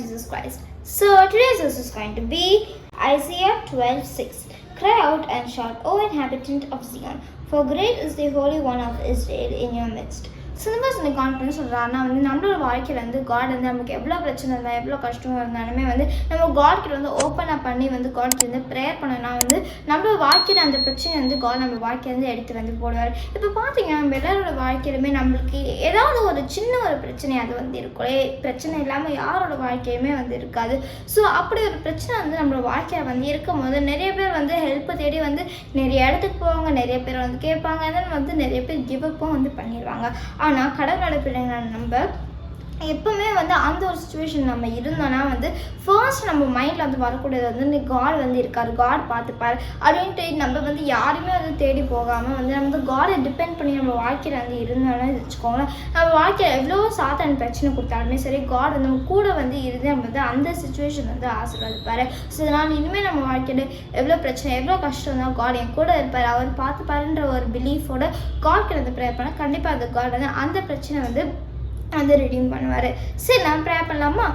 Jesus Christ. So today's verse is going to be Isaiah 12 6. Cry out and shout, O inhabitant of Zion, for great is the Holy One of Israel in your midst. Syllabus இந்த confidence சொல்கிறாருன்னா வந்து நம்மளோட வாழ்க்கையில் வந்து God வந்து நமக்கு எவ்வளோ பிரச்சனை இருந்தால் எவ்வளோ கஷ்டம் இருந்தாலுமே வந்து நம்ம காட் கிட்ட வந்து ஓப்பன் அப் பண்ணி வந்து காட் கிட்ட வந்து ப்ரேயர் பண்ணோம்னா வந்து நம்மளோட வாழ்க்கையில் அந்த பிரச்சனை வந்து காட் நம்ம வாழ்க்கையிலேருந்து எடுத்து வந்து போடுவார். இப்போ பார்த்தீங்கன்னா நம்ம எல்லாரோட வாழ்க்கையிலுமே நம்மளுக்கு ஏதாவது ஒரு சின்ன ஒரு பிரச்சனை அது வந்து இருக்கும் பிரச்சனை இல்லாமல் யாரோட வாழ்க்கையுமே வந்து இருக்காது. ஸோ அப்படி ஒரு பிரச்சனை வந்து நம்மளோட வாழ்க்கையில் வந்து இருக்கும்போது நிறைய பேர் வந்து ஹெல்ப் தேடி வந்து நிறைய இடத்துக்கு போவாங்க நிறைய பேர் வந்து கேட்பாங்க. தென் வந்து நிறைய பேர் கிவ் அப்பும் வந்து பண்ணிடுவாங்க. ஆனால் கடல் பிள்ளைங்க நம்ம எப்போவுமே வந்து அந்த ஒரு சுச்சுவேஷன் நம்ம இருந்தோம்னா வந்து ஃபர்ஸ்ட் நம்ம மைண்டில் வந்து வரக்கூடியது வந்து இந்த காட் வந்து இருக்கார். காட் பார்த்துப்பார். அப்படின்ட்டு நம்ம வந்து யாருமே வந்து தேடி போகாமல் வந்து நம்ம வந்து காடை டிபெண்ட் பண்ணி நம்ம வாழ்க்கையில் வந்து இருந்தோம்னா வச்சுக்கோங்களேன். நம்ம வாழ்க்கையில் எவ்வளோ சாத்தான பிரச்சனை கொடுத்தாலுமே சரி காட் வந்து நம்ம கூட வந்து இருந்து நம்ம வந்து அந்த சுச்சுவேஷன் வந்து ஆசீர்வாதிப்பார். ஸோ இதனால் இனிமேல் நம்ம வாழ்க்கையில் எவ்வளோ பிரச்சனை எவ்வளோ கஷ்டம் தான் காட் என் கூட இருப்பார். அவர் பார்த்துப்பாருன்ற ஒரு பிலீஃபோட காட் கிட்ட வந்து ப்ரேயர் பண்ணால் கண்டிப்பாக அந்த காட் வந்து அந்த பிரச்சனை வந்து அதை ரிடீம் பண்ணுவார். சரி நான் ப்ரே பண்ணலாமா?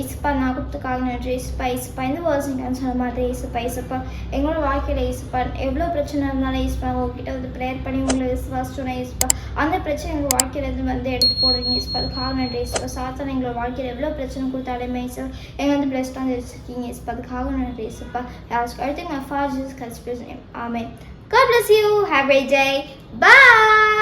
ஏசுப்பா நான் கொடுத்துக்காக நன்றி ஏசுப்பா ஏசுப்பா. இந்த வேர்ஸ் நீங்கள் சொன்ன மாதிரி ஏசுப்பா ஏசுப்பா. எங்களோட வாழ்க்கையில் ஏசுப்பா எவ்வளோ பிரச்சனை இருந்தாலும் ஏசுப்பா உங்ககிட்ட வந்து ப்ரேயர் பண்ணி உங்களை விசுவாசிச்சோன்னா ஏசுப்பா. அந்த பிரச்சனை எங்கள் வாழ்க்கையிலேருந்து வந்து எடுத்து போடுவீங்க ஏசுப்பா. அதுக்காக நன்றி ஏசுப்பா. சாத்தான எங்களோட வாழ்க்கையில் எவ்வளோ பிரச்சனை கொடுத்தாலுமே ஏசு எங்கள் வந்து பிளஸ்டாக வந்து வச்சுருக்கீங்க ஏசுப்பா. அதுக்காக நன்றி ஏசுப்பா. யாருக்கு அடுத்து எங்கள் ஃபார் ஜீஸ் கல்ஸ் ஆமே God bless you. Have a great day. Bye.